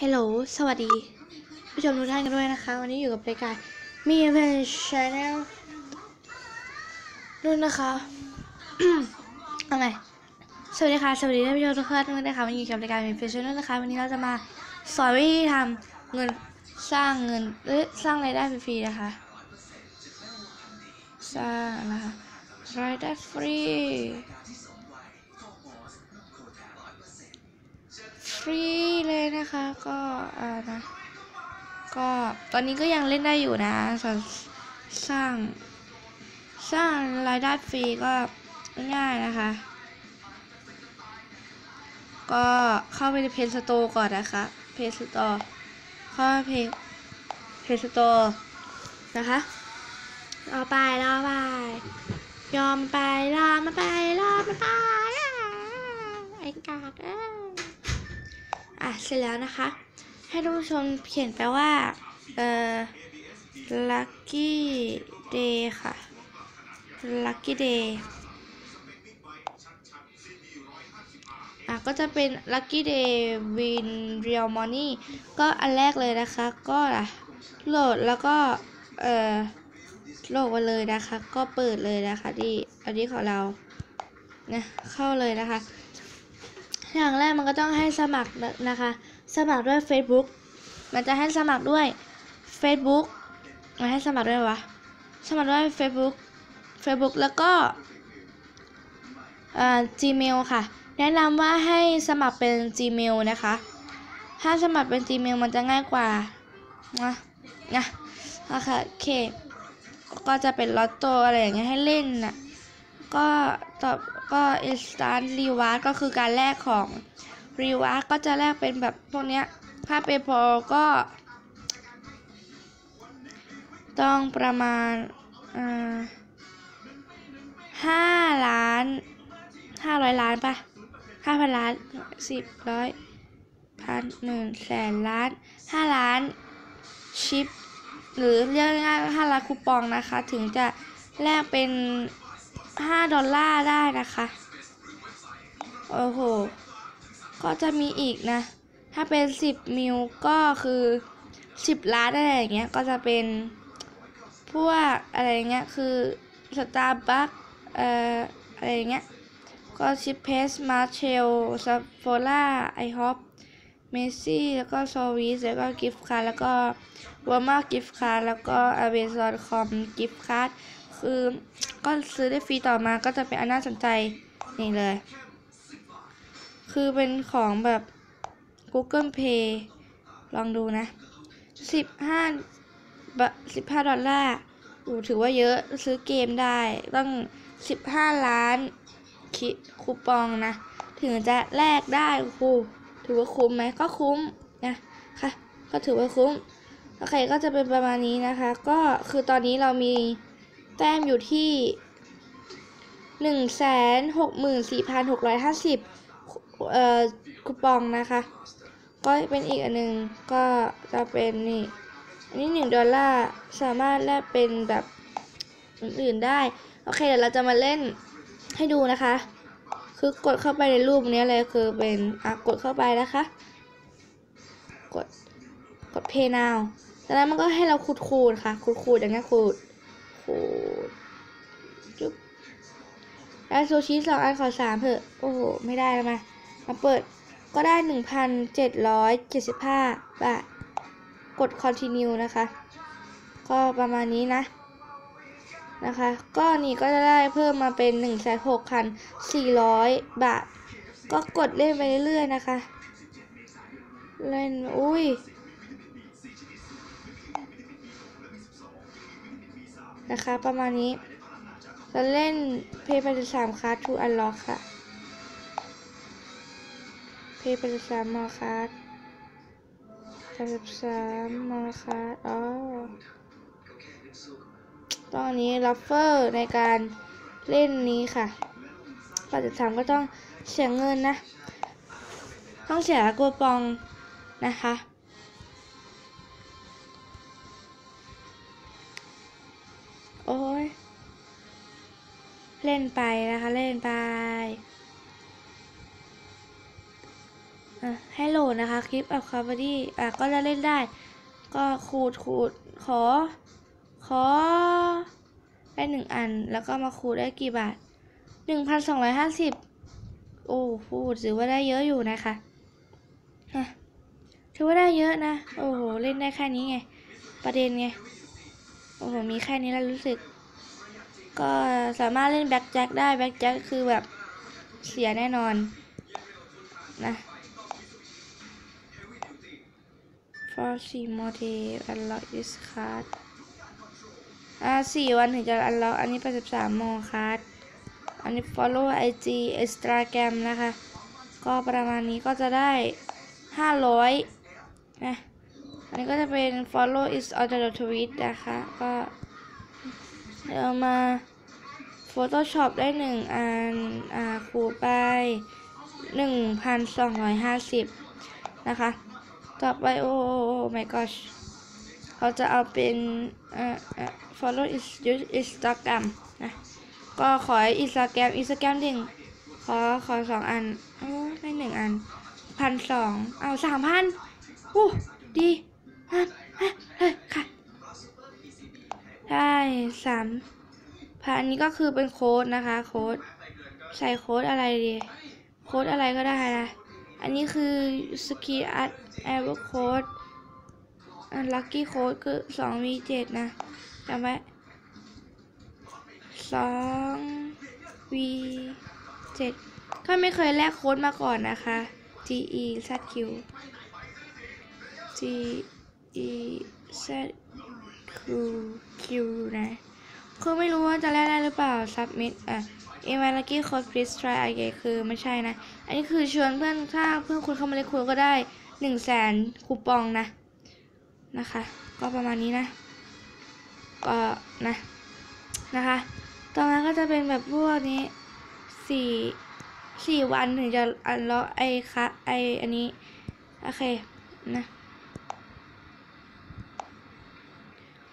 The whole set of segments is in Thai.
ฮลโหล สวัสดี ผู้ชมทุกท่านกันด้วยนะคะ วันนี้อยู่กับรายการมีเพนชาแนลนู่นนะคะอาใหม่สวัสดีค่ะ สวัสดีท่านผู้ชมทุกท่านด้วยนะคะวันนี้อยู่กับรายการมีเพนชาแนลนะคะ วันนี้เราจะมาสอนวิธีทำเงินสร้างเงินเอ้ยสร้างรายได้ฟรีนะคะ สร้างนะคะรายได้ฟรีฟรี นะคะก็อ่านะก็ตอนนี้ก็ยังเล่นได้อยู่นะสสร้าง สร้างรายได้ฟรีก็ง่ายนะคะ ก็เข้าไปในเพจสโตร์ก่อนนะคะเพจสโตร์เข้าเพจเพจสโตร์นะคะรอไปรอไปยอมไปรอมาไปรอมาไปอะไอ้กากเอ้ อะเสร็จแล้วนะคะ ให้ท่านผู้ชมเขียนไปว่า เอ่อ lucky day ค่ะ lucky day อะก็จะเป็น lucky day win real money ก็อันแรกเลยนะคะ ก็อะโหลดแล้วก็ เอ่อโหลดมาเลยนะคะ ก็เปิดเลยนะคะที่อันนี้ของเรานะเข้าเลยนะคะ อย่างแรกมันก็ต้องให้สมัครนะคะ สมัครด้วย Facebook มันจะให้สมัครด้วย Facebook มันให้สมัครด้วยวะ สมัครด้วย Facebook Facebook แล้วก็อ่อ Gmail ค่ะ แนะนำว่าให้สมัครเป็น Gmail นะคะ ถ้าสมัครเป็น Gmail มันจะง่ายกว่านะนะนะคโอเคก็จะเป็นลอตโต้อะไรอย่างเงี้ยให้เล่นน่ะ ก็ตอบก็ instant reward ก็คือการแลกของ reward ก็จะแลกเป็นแบบพวกเนี้ย ถ้าเป็นพอก็ ต้องประมาณห้าล้านห้าร้อยล้านปะห้าพันล้านสิบร้อยพันหนึ่งแสนล้านห้าล้านชิป หรือเรียกง่ายๆห้าล้านคูปองนะคะ ถึงจะแลกเป็น 5ดอลลาร์ได้นะคะ โอ้โห ก็จะมีอีกนะ ถ้าเป็น10มิลก็คือ10ล้านอะไรอย่างเงี้ย ก็จะเป็นพวกอะไรเงี้ย คือสตาร์บัคเอ่ออะไรเงี้ย ก็ชิปเพสมาเชลซัฟโฟล่าไอฮอปเมซี่ แล้วก็โซวิสแล้วก็กิฟต์การ์ดแล้วก็วอร์มากิฟต์การ์ดแล้วก็อเ a ซอนคอมกิฟต์การ์ดคือ ก็ซื้อได้ฟรีต่อมาก็จะเป็นอันน่าสนใจนี่เลย คือเป็นของแบบ Google Pay ลองดูนะ15บะ15 ดอลลาร์อูถือว่าเยอะซื้อเกมได้ต้อง 15 ล้านคิคูปองนะ ถึงจะแลกได้โอ้ถือว่าคุ้มไหมก็คุ้มนะค่ะก็ถือว่าคุ้มโอเคก็จะเป็นประมาณนี้นะคะ ก็คือตอนนี้เรามี แต้มอยู่ที่หนึ่งแสนหกหมื่นสี่พันหกร้อยห้าสิบเอ่อคูปองนะคะ ก็เป็นอีกอันหนึ่งก็จะเป็นนี่ อันนี้หนึ่งดอลลาร์สามารถแลกเป็นแบบอื่นๆได้ โอเคเดี๋ยวเราจะมาเล่นให้ดูนะคะ คือกดเข้าไปในรูปนี้เลยคือเป็นอะกดเข้าไปนะคะ กดกด pay now จากนั้นมันก็ให้เราขูดขูดค่ะขูดขูดๆอย่างเงี้ยขูด ได้ซูชิสองอันขอสามเถอะ โอ้โห ไม่ได้แล้วมามาเปิดก็ได้หนึ่งพันเจ็ดร้อยเจ็ดสิบห้าบาท กด continue นะคะ ก็ประมาณนี้นะ นะคะ ก็นี่ก็จะได้เพิ่มมาเป็นหนึ่งแสนหกพันสี่ร้อยบาท ก็กดเล่นไปเรื่อยๆนะคะ เล่น อุ้ยนะคะ ประมาณนี้ จะเล่นเพย์ไปจะสามคาร์ทูอันล็อกค่ะ เพย์ไปจะสามมอคาร์สามสิบสามมอคาร์อ๋อตอนนี้ลัฟเฟอร์ในการเล่นนี้ค่ะปัจจุบันก็ต้องเสียเงินนะ ต้องเสียกัวปองนะคะโอ้ย เล่นไปนะคะ เล่นไปให้โหลดนะคะคลิปอัพคาบอดี้อะก็จะเล่นได้ ก็ขูดขูดขอ ขอได้หนึ่งอัน แล้วก็มาขูดได้กี่บาทหนึ่งพันสองร้อยห้าสิบโอ้โหถือว่าได้เยอะอยู่นะคะถือว่าได้เยอะนะ โอ้โห เล่นได้แค่นี้ไง ประเด็นไง โอ้โห มีแค่นี้แล้วรู้สึก ก็สามารถเล่นแบ็กแจ็คได้แบ็กแจ็คคือแบบเสียแน่นอนนะ for สี่ more day unlock this card อ่าสี่วันถึงจะ unlock อันนี้แปสิบสามโมคาร์ดอันนี้ follow IG Instagram นะคะ ก็ประมาณนี้ก็จะได้ห้าร้อยนะอันนี้ก็จะเป็น follow is on the tweet นะคะ ก็ เอามา Photoshop ได้หนึ่งอัน อ่าคูณไปหนึ่งพันสองร้อยห้าสิบนะคะ ต่อไปโอ้โอ้โอ้ my gosh เขาจะเอาเป็นเอ่อเอ่อ follow is use Instagram นะ ก็ขอ Instagram Instagram หนึ่งขอขอสองอันโอ้ได้หนึ่งอันพันสองเอาสามพันโอ้ดีฮะฮะเฮ้ยค่ะ ได้สามพันอันนี้ก็คือเป็นโค้ดนะคะ โค้ดใส่โค้ดอะไรดีโค้ดอะไรก็ได้นะ อันนี้คือสกีอัดแอร์โค้ดอันลัคกี้โค้ดคือสองวีเจ็ดนะจำไว้สองวีเจ็ดก็ไม่เคยแลกโค้ดมาก่อนนะคะ G E Z Q G E Z Q Q นะคือไม่รู้ว่าจะแลกได้หรือเปล่า submit อะเอมาลักกี้โค้ด please try again คือไม่ใช่นะ อันนี้คือชวนเพื่อนถ้าเพื่อนคุณเข้ามาเล่นคุณก็ได้หนึ่งแสนคูปองนะ นะคะ ก็ประมาณนี้นะ ก็นะนะคะ ต่อมาก็จะเป็นแบบพวกนี้สี่สี่วันถึงจะอันล็อกไอ้คะไออันนี้ โอเค นะ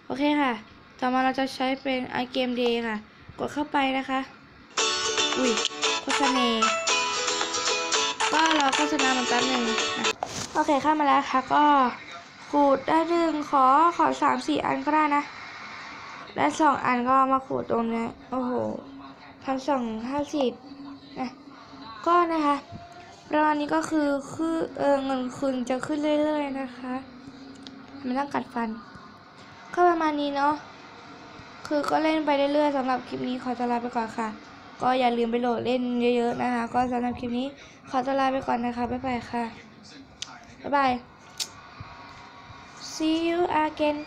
โอ เคค่ะ ต่อมาเราจะใช้เป็น i game day ค่ะ กดเข้าไปนะคะ อุ้ยโฆษณาก็รอโฆษณามันแป๊บหนึ่งโอเคเข้ามาแล้วค่ะ ก็ขูดได้หนึ่งขอขอสามสี่อันก็ได้นะได้สองอันก็มาขูดตรงนี้โอ้โหพันสองห้าสิบนะก็นะคะประมาณนี้ก็คือคือเออเงินคืนจะขึ้นเรื่อย ๆ นะคะ ไม่ต้องกัดฟัน ก็ประมาณนี้เนาะ คือก็เล่นไปเรื่อยๆสำหรับคลิปนี้ขอตัวลาไปก่อนค่ะ ก็อย่าลืมไปโหลดเล่นเยอะๆนะคะ ก็สำหรับคลิปนี้ขอตัวลาไปก่อนนะคะ บ๊ายบายค่ะ บ๊ายบาย see you again